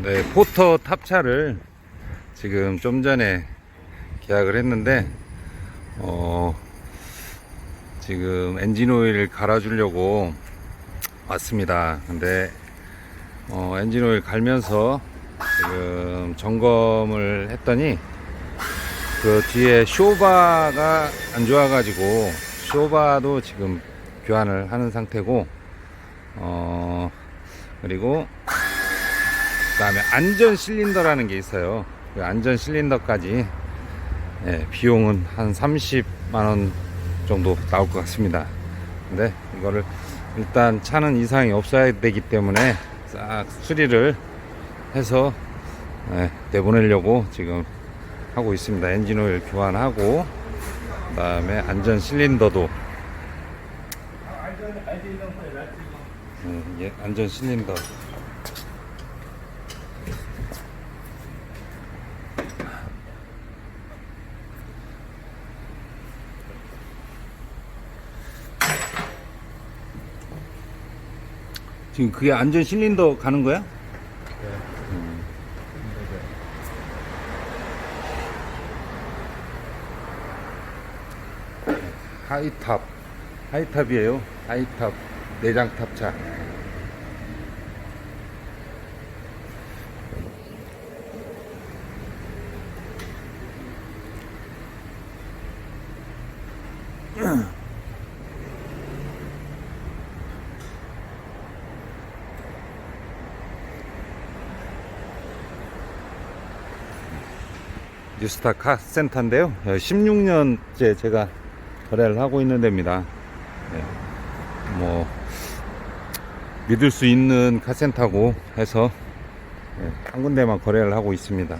네, 포터 탑차를 지금 좀 전에 계약을 했는데, 어, 지금 엔진 오일 갈아주려고 왔습니다. 근데, 어, 엔진 오일 갈면서 지금 점검을 했더니, 그 뒤에 쇼바가 안 좋아가지고, 쇼바도 지금 교환을 하는 상태고, 어, 그리고, 그 다음에 안전 실린더라는 게 있어요. 그 안전 실린더까지 예, 비용은 한 30만원 정도 나올 것 같습니다. 근데 이거를 일단 차는 이상이 없어야 되기 때문에 싹 수리를 해서 예, 내보내려고 지금 하고 있습니다. 엔진오일 교환하고 그 다음에 안전 실린더도 음, 예, 안전 실린더 지금 그게 안전 실린더 가는 거야? 음. 하이탑 하이탑이에요 하이탑 내장 탑차 뉴스타 카 센터인데요. 16년째 제가 거래를 하고 있는 데입니다. 네. 뭐 믿을 수 있는 카센터고 해서 네, 한 군데만 거래를 하고 있습니다.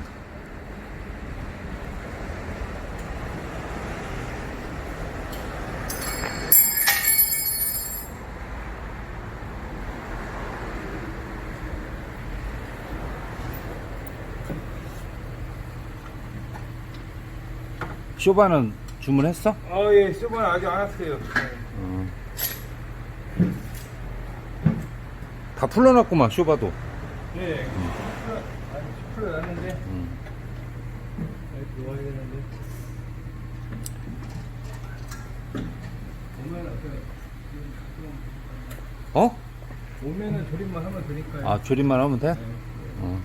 쇼바는 주문했어? 아, 예, 쇼바는 아직 안 왔어요. 다 풀러놨구만 쇼바도. 예. 아니, 10% 났는데. 음. 네, 들어와야 되는데. 어? 오면은 조립만 하면 되니까요. 아 조립만 하면 돼? 네. 어.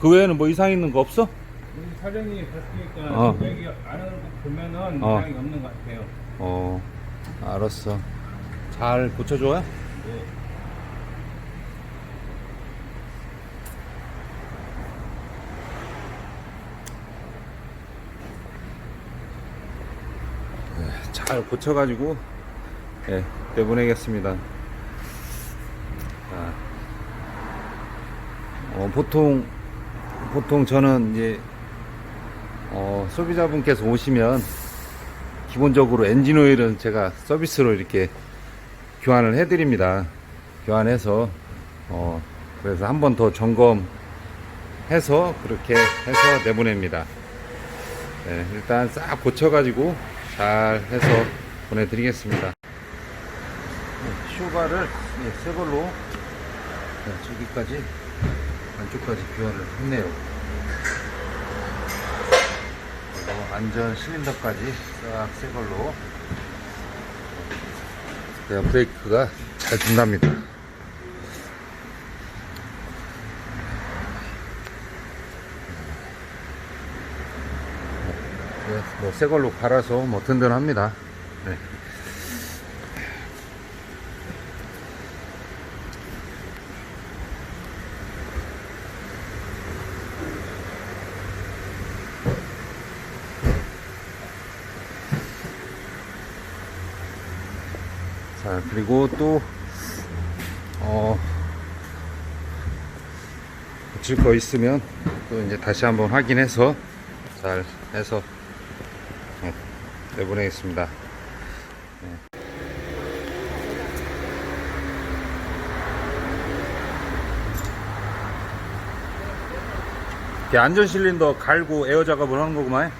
그 외에는 뭐 이상 있는 거 없어? 우리 사장님이 봤으니까 어. 여기 안 하는 거 보면은 어. 이상이 없는 것 같아요. 어, 알았어. 잘 고쳐줘요? 예. 잘 고쳐가지고, 예, 내보내겠습니다. 자, 어, 보통, 보통 저는 이제, 어, 소비자분께서 오시면, 기본적으로 엔진 오일은 제가 서비스로 이렇게 교환을 해드립니다. 교환해서, 어, 그래서 한 번 더 점검해서 그렇게 해서 내보냅니다. 네, 일단 싹 고쳐가지고 잘 해서 보내드리겠습니다. 네, 쇼바를 네, 새 걸로 네, 저기까지 안쪽까지 교환을 했네요. 안전 실린더까지 싹 새 걸로 그래야 브레이크가 잘 준답니다. 네, 뭐새 걸로 갈아서 뭐 든든합니다. 네. 자, 그리고 또, 어, 고칠 거 있으면 또 이제 다시 한번 확인해서 잘 해서 네, 내보내겠습니다. 네. 안전 실린더 갈고 에어 작업을 하는 거구만.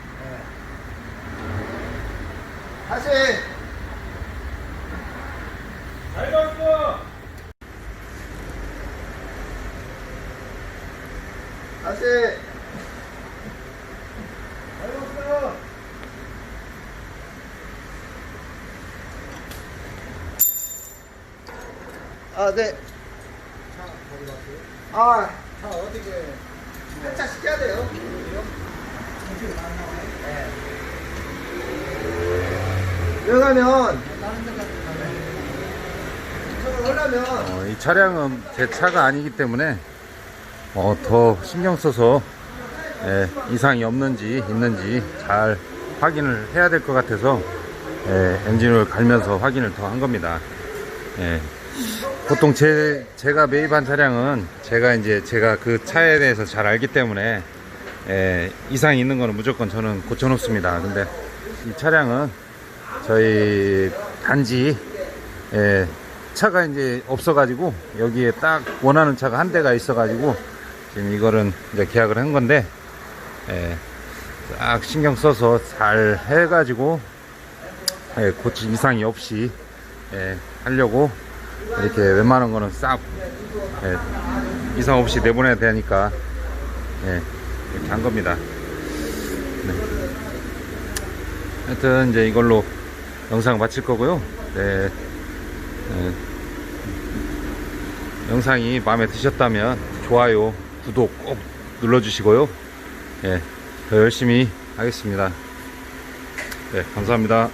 다시 잘 봤어! 다시. 아, 네. 아, 차 어떻게 세차 시켜야 돼요? 네. 여기 가면 저걸 하려면 어, 이 차량은 제 차가 아니기 때문에 어, 더 신경 써서 예, 이상이 없는지 있는지 잘 확인을 해야 될 것 같아서 예, 엔진을 갈면서 확인을 더 한 겁니다. 예. 보통 제, 제가 매입한 차량은 제가 이제 제가 그 차에 대해서 잘 알기 때문에 예, 이상이 있는 거는 무조건 저는 고쳐놓습니다. 근데 이 차량은 저희 단지 예, 차가 이제 없어가지고 여기에 딱 원하는 차가 한 대가 있어가지고 지금 이거는 이제 계약을 한 건데 예, 딱 신경 써서 잘 해가지고 예, 고치 이상이 없이 예, 하려고 이렇게 웬만한 거는 싹 예, 이상 없이 내보내야 되니까 예, 이렇게 한 겁니다. 네. 하여튼 이제 이걸로 영상 마칠 거고요. 네. 예. 영상이 마음에 드셨다면 좋아요, 구독 꼭 눌러주시고요. 예, 더 열심히 하겠습니다. 네, 감사합니다.